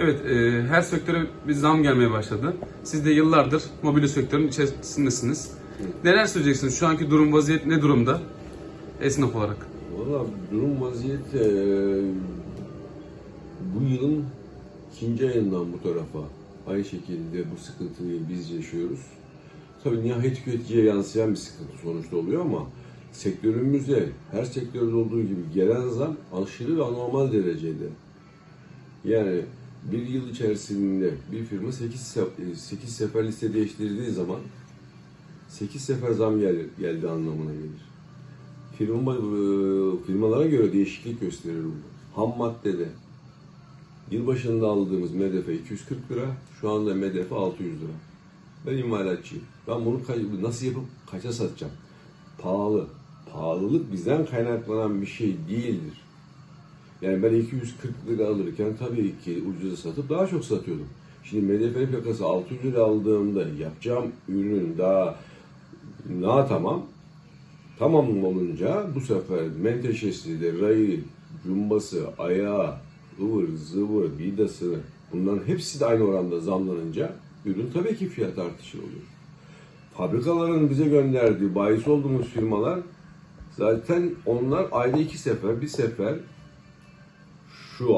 Evet, e, her sektöre bir zam gelmeye başladı. Siz de yıllardır mobilya sektörünün içerisindesiniz. Neler söyleyeceksiniz? Şu anki durum, vaziyet ne durumda? Esnaf olarak. Valla durum vaziyet eee, bu yılın ikinci ayından bu tarafa aynı şekilde bu sıkıntıyı biz yaşıyoruz. Tabii nihayet tüketiciye yansıyan bir sıkıntı sonuçta oluyor ama sektörümüzde her sektörde olduğu gibi gelen zam aşırı ve anormal derecede. Yani bir yıl içerisinde bir firma 8, 8 sefer liste değiştirdiği zaman 8 sefer zam gel, geldi anlamına gelir. Firma, e, firmalara göre değişiklik gösterir bu. Ham maddede yılbaşında aldığımız medefe 240 lira, şu anda medefe 600 lira. Ben imalatçıyım. Ben bunu nasıl yapıp kaça satacağım? Pahalı. Pahalılık bizden kaynaklanan bir şey değildir. Yani ben 240 lira alırken tabii ki ucuza satıp daha çok satıyordum. Şimdi MDF plakası 600 lira aldığımda yapacağım ürünün daha na tamam tamam olunca bu sefer menteşesi de rayı, cumbası, ayağı, ıvır, zıvır, vidası bunların hepsi de aynı oranda zamlanınca ürün tabii ki fiyat artışı oluyor. Fabrikaların bize gönderdiği bahis olduğumuz firmalar zaten onlar ayda iki sefer, bir sefer şu